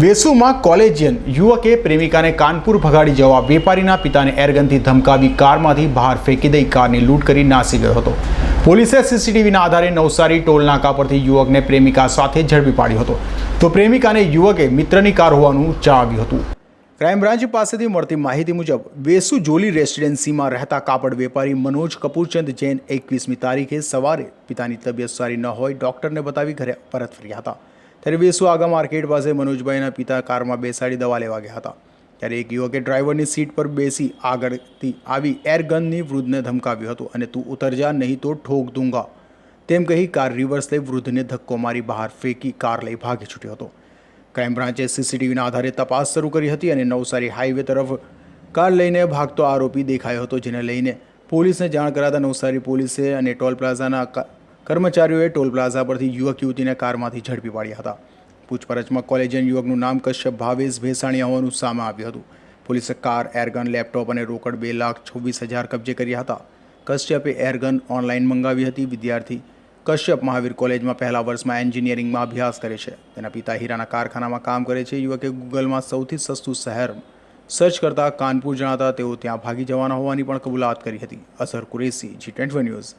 વેસુમાં collegian યુવકે પ્રેમિકાને કાનપુર ભગાડી જવા વેપારીના પિતાને એરગનથી ધમકાવી કારમાંથી બહાર ફેંકી દઈ કારની લૂંટ કરી નાસી ગયો હતો. પોલીસે સીસીટીવીના આધારે નવસારી ટોલનાકા પરથી યુવકને પ્રેમિકા સાથે ઝડપી પાડ્યો હતો. તો પ્રેમિકાને યુવકે મિત્રની કાર હોવાનું જણાવ્યું હતું. ક્રાઇમ બ્રાન્ચ પાસેથી મળતી માહિતી મુજબ, વેસુ જોલી રેસિડેન્સીમાં રહેતા કાપડ વેપારી મનોજ કપૂરચંદ જૈન એકવીસમી તારીખે સવારે પિતાની તબિયત સારી ન હોય, ડૉક્ટરને બતાવી ઘરે પરત ફર્યા હતા. ત્યારે વેસુ આગા માર્કેટ પાસે મનોજભાઈના પિતા કારમાં બેસાડી દવા લેવા ગયા હતા. ત્યારે એક યુવકે ડ્રાઈવરની સીટ પર બેસી આગળથી આવી એરગનની વૃદ્ધને ધમકાવ્યું હતું અને તું ઉતર જા, નહીં તો ઠોક દૂંગા. તેમ કહી કાર રિવર્સ લઈ વૃદ્ધને ધક્કો મારી બહાર ફેંકી કાર લઈ ભાગી છૂટ્યો હતો. ક્રાઇમ બ્રાન્ચે સીસીટીવીના આધારે તપાસ શરૂ કરી હતી અને નવસારી હાઈવે તરફ કાર લઈને ભાગતો આરોપી દેખાયો હતો, જેને લઈને પોલીસને જાણ કરાતા નવસારી પોલીસે અને ટોલ પ્લાઝાના કર્મચારીઓએ ટોલ પ્લાઝા પરથી યુવક યુવતીને કારમાંથી ઝડપી પાડ્યા હતા. પૂછપરછમાં કોલેજિયન યુવકનું નામ કશ્યપ ભાવેશ ભેસાણીયા હોવાનું સામે આવ્યું હતું. પોલીસે કાર, એરગન, લેપટોપ અને રોકડ બે લાખ છવ્વીસ હજાર કબજે કર્યા હતા. કશ્યપે એરગન ઓનલાઈન મંગાવી હતી. વિદ્યાર્થી કશ્યપ મહાવીર કોલેજમાં પહેલા વર્ષમાં એન્જિનિયરિંગમાં અભ્યાસ કરે છે. તેના પિતા હીરાના કારખાનામાં કામ કરે છે. યુવકે ગૂગલમાં સૌથી સસ્તું શહેર સર્ચ કરતા કાનપુર જણાતા તેઓ ત્યાં ભાગી જવાના હોવાની પણ કબૂલાત કરી હતી. Azhar Qureshi, G twenty news